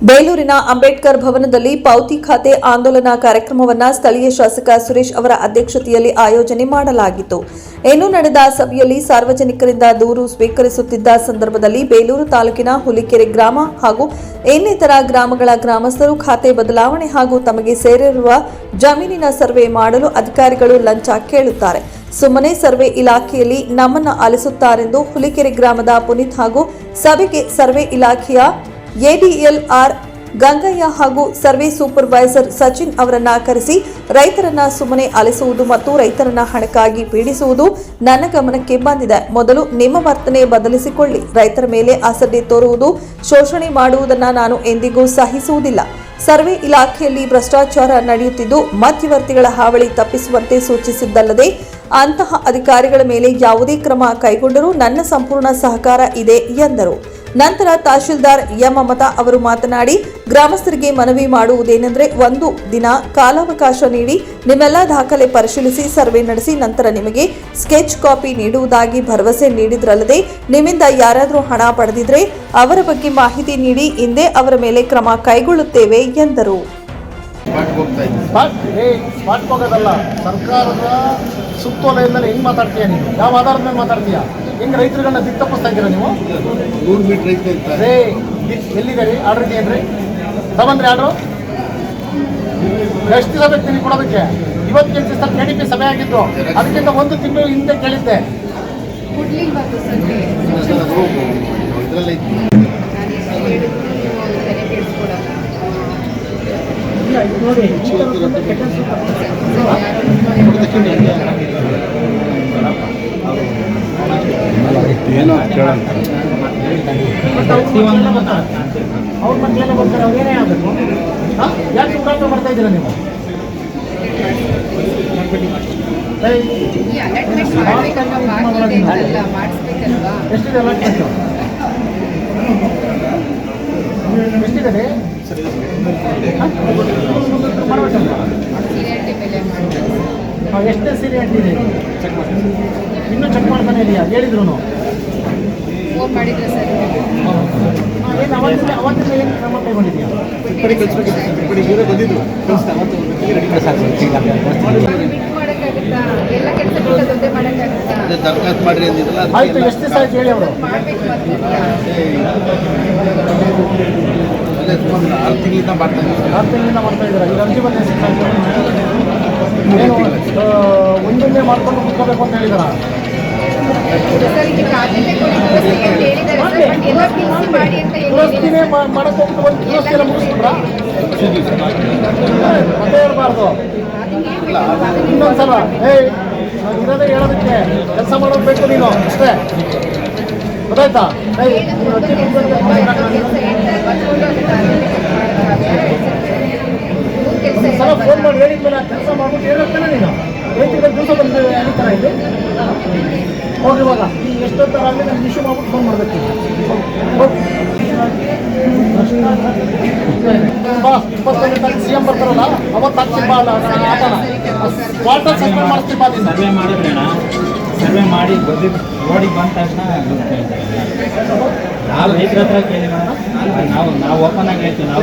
ಬೇಲೂರಿನ ಅಂಬೇಡ್ಕರ್ ಭವನದಲ್ಲಿ ಪಾವತಿ ಖಾತೆ ಆಂದೋಲನ ಕಾರ್ಯಕ್ರಮವನ್ನ ಸ್ಥಳೀಯ ಶಾಸಕ ಸುರೇಶ್ ಅವರ ಅಧ್ಯಕ್ಷತೆಯಲ್ಲಿ ಆಯೋಜನೆ ಮಾಡಲಾಗಿತ್ತು. ಇನ್ನು ನಡೆದ ಸಭೆಯಲ್ಲಿ ಸಾರ್ವಜನಿಕರಿಂದ ದೂರು ಸ್ವೀಕರಿಸುತ್ತಿದ್ದ ಸಂದರ್ಭದಲ್ಲಿ ಬೇಲೂರು ತಾಲೂಕಿನ ಹುಲಿಕೆರೆ ಗ್ರಾಮ ಹಾಗೂ ಇನ್ನಿತರ ಗ್ರಾಮಗಳ ಗ್ರಾಮಸ್ಥರು ಖಾತೆ ಬದಲಾವಣೆ ಹಾಗೂ ತಮಗೆ ಸೇರಿರುವ ಜಮೀನಿನ ಸರ್ವೆ ಮಾಡಲು ಅಧಿಕಾರಿಗಳು ಲಂಚ ಕೇಳುತ್ತಾರೆ. ಸುಮ್ಮನೆ ಸರ್ವೆ ಇಲಾಖೆಯಲ್ಲಿ ನಮ್ಮನ್ನು ಆಲಿಸುತ್ತಾರೆಂದು ಹುಲಿಕೆರೆ ಗ್ರಾಮದ ಪುನೀತ್ ಹಾಗೂ ಸಭೆಗೆ ಸರ್ವೆ ಇಲಾಖೆಯ ಎಡಿಎಲ್ಆರ್, ಗಂಗಯ್ಯ ಹಾಗೂ ಸರ್ವೆ ಸೂಪರ್ವೈಸರ್ ಸಚಿನ್ ಅವರನ್ನ ಕರೆಸಿ ರೈತರನ್ನ ಸುಮ್ಮನೆ ಅಲೆಸುವುದು ಮತ್ತು ರೈತರನ್ನ ಹಣಕ್ಕಾಗಿ ಪೀಡಿಸುವುದು ನನ್ನ ಗಮನಕ್ಕೆ ಬಂದಿದೆ. ಮೊದಲು ನಿಮ್ಮ ವರ್ತನೆ ಬದಲಿಸಿಕೊಳ್ಳಿ. ರೈತರ ಮೇಲೆ ಅಸಡ್ಡೆ ತೋರುವುದು, ಶೋಷಣೆ ಮಾಡುವುದನ್ನ ನಾನು ಎಂದಿಗೂ ಸಹಿಸುವುದಿಲ್ಲ. ಸರ್ವೆ ಇಲಾಖೆಯಲ್ಲಿ ಭ್ರಷ್ಟಾಚಾರ ನಡೆಯುತ್ತಿದ್ದು, ಮಧ್ಯವರ್ತಿಗಳ ಹಾವಳಿ ತಪ್ಪಿಸುವಂತೆ ಸೂಚಿಸಿದ್ದಲ್ಲದೆ ಅಂತಹ ಅಧಿಕಾರಿಗಳ ಮೇಲೆ ಯಾವುದೇ ಕ್ರಮ ಕೈಗೊಂಡರೂ ನನ್ನ ಸಂಪೂರ್ಣ ಸಹಕಾರ ಇದೆ ಎಂದರು. ನಂತರ ತಹಶೀಲ್ದಾರ್ ಎಂ ಮಮತಾ ಅವರು ಮಾತನಾಡಿ ಗ್ರಾಮಸ್ಥರಿಗೆ ಮನವಿ ಮಾಡುವುದೇನೆಂದರೆ ಒಂದು ದಿನ ಕಾಲಾವಕಾಶ ನೀಡಿ ನಿಮ್ಮೆಲ್ಲ ದಾಖಲೆ ಪರಿಶೀಲಿಸಿ ಸರ್ವೆ ನಡೆಸಿ ನಂತರ ನಿಮಗೆ ಸ್ಕೆಚ್ ಕಾಪಿ ನೀಡುವುದಾಗಿ ಭರವಸೆ ನೀಡಿದ್ರಲ್ಲದೆ ನಿಮ್ಮಿಂದ ಯಾರಾದರೂ ಹಣ ಪಡೆದಿದ್ರೆ ಅವರ ಬಗ್ಗೆ ಮಾಹಿತಿ ನೀಡಿ ಹಿಂದೆ ಅವರ ಮೇಲೆ ಕ್ರಮ ಕೈಗೊಳ್ಳುತ್ತೇವೆ ಎಂದರು. ಸರ್ಕಾರದ ಸುತ್ತೋಲೆಯಿಂದಲೇ ಹೆಂಗೆ ಮಾತಾಡ್ತೀಯ ನೀನು? ಯಾವ ಆಧಾರದ ಮೇಲೆ ಮಾತಾಡ್ತೀಯಾ? ಹೆಂಗೆ ರೈತರುಗಳನ್ನ ದಿಕ್ ತಪ್ಪಿಸ್ತಾ ಇದ್ದೀರಾ ನೀವು? ನೂರು ಮೀಟ್ರ್ ಐತೆ ಅಂತ ರೇ ಎಲ್ಲಿದೆ ರೀ ಆರ್ಡರ್ ಇದೆಯೇನ್ರಿ ತಗೊಂಡ್ರಿ ಆರ್ಡ್ರು? ಎಷ್ಟು ದಿವಸ ಬೇಕು ನಿಮಗೆ ಕೊಡೋದಕ್ಕೆ? ಇವತ್ತು ಕೆಲಸ ಕೆ ಡಿ ಪಿ ಸಭೆ ಆಗಿದ್ದು. ಅದಕ್ಕಿಂತ ಒಂದು ತಿಂಗಳು ಹಿಂದೆ ಕೇಳಿದ್ದೆ. ಕೊಡ್ಲಿಲ್ವದು ಸದ್ಯ ಇದರಲ್ಲೇ ಐತಿ ನಾನು ಎಷ್ಟು ಹೇಳಿದ್ರು ನೀವು ತಲೆ ಕೆಡಿಸ್ಕೊಡಲ್ಲ ಏನೋ ಕೇಳೋಣ. ಅವ್ರ ಮಕ್ಕಳೆಲ್ಲ ಬರ್ತಾರೆ ಅವ್ರೇನೇ ಆಗಬೇಕು? ಹಾಂ? ಯಾಕೆ ಉಡಾಟ ಮಾಡ್ತಾ ಇದ್ದೀರಾ ನೀವು? ಎಷ್ಟಿದೆ ಅಲಾಟ್ಮೆಂಟ್ ಎಷ್ಟಿದೆ ರೀ ಹಾಂ? ಮಾಡ್ಬೇಕಲ್ವಾ? ಸೀರಿಯಲ್ಟಿ ಬೆಲೆ ಮಾಡ್ಬೇಕು ಇನ್ನೂ ಚೆಕ್ ಮಾಡ್ತಾನೆ ಇದೆಯಾ ಹೇಳಿದ್ರು ಫೋನ್ ಮಾಡಿದ್ರೆ ಸರ್. ಏನು ಅವತ್ತಿಂದ ಅವತ್ತಿಂದ ಏನು ಕ್ರಮ ಕೈಗೊಂಡಿದ್ಯಾ? ತಿಪ್ಪಡಿ ಕಳಿಸ್ಬೇಕಿತ್ತು ತಿಪ್ಪಡಿ ಇವರೇ ಬಂದಿದ್ರು. ಕಳಿಸ್ತಾ ಅವತ್ತು ಒಂದು ರೆಡಿ ಬಿಟ್ಟು ಮಾಡೋಕ್ಕಾಗುತ್ತಾ? ಎಲ್ಲ ಕೆಲಸ ಬಿಟ್ಟು ಅದೊಂದೇ ಮಾಡೋಕ್ಕಾಗುತ್ತಾ? ಅದೇ ದರ್ಖಾಸ್ತು ಮಾಡ್ರಿ ಅಂದಿದ್ರಲ್ಲ ಆಯ್ತು ಎಷ್ಟು ದಿವಸ ಆಯ್ತು ಹೇಳಿ ಅವರು? ಮಾಡ್ಬೇಕು ಮತ್ತೆ ಅಲ್ಲೇ ಸುಮಾರು ಆರು ತಿಂಗಳಿಂದ ಮಾಡ್ತಾ ಇದ್ದಾರೆ. ಆರು ತಿಂಗಳಿಂದ ಮಾಡ್ತಾ ಇದ್ದಾರೆ. ಈಗ ಅರ್ಜಿ ಬಂದ ಆ, ಮಾಡ್ಕೊಂಡು ಕುತ್ಕೋಬೇಕು ಅಂತ ಹೇಳಿದಾರ? ಅಂತ ಅಂತ ದುರಸ್ತಿನೇ ಮಾಡಕ್ಕೆ ಹೋಗ್ಬಿಟ್ಟು ಒಂದು ದುರಸ್ತಿ ಎಲ್ಲ ಮುಗಿಸ್ಬಿಟ್ರಾ ಮತ್ತೆ ಹೇಳ್ಬಾರ್ದು ಇನ್ನೊಂದ್ಸಲ ಏಯ್ ಇರೋದೇ ಹೇಳೋದಕ್ಕೆ ಕೆಲಸ ಮಾಡೋದು ಬೇಕು ನೀನು ಅಷ್ಟೇ. ಗೊತ್ತಾಯ್ತಾ? ಏಯ್ ನೀನು ಅರ್ಜಿ ಮುಗ್ಸ್ಕೊಂಡು ಕೆಲಸ ಮಾಡಕ್ಕಾಗಲ್ಲ. ಒಂದ್ಸಲ ಫೋನ್ ಮಾಡಿ ಹೇಳಿದ್ಮೇಲೆ ಕೆಲಸ ಮಾಡ್ಬಿಟ್ಟು ನೀನು? ದಿವಸ ಬಂದು ಇದೆ? ಹೋಗಿ ಇವಾಗ. ಎಷ್ಟೊತ್ತರ ಆಗಲಿ ನಾನು ಇಶ್ಯೂ ಮಾಡ್ಬಿಟ್ಟು ಫೋನ್ ಮಾಡಬೇಕು. ಬರ್ತಾರಲ್ಲ ಸರ್ವೆ ಸರ್ವೆ ಮಾಡಿ ಬಂದಿದ್ದು ರೋಡಿಗೆ ಬಂದ ತಕ್ಷಣ ನಾವು ರೈತರ ಹತ್ರ ಕೇಳಿ ನಾವು ನಾವು ಓಪನ್ ಆಗಿ ಹೇಳ್ತೀವಿ. ನಾವು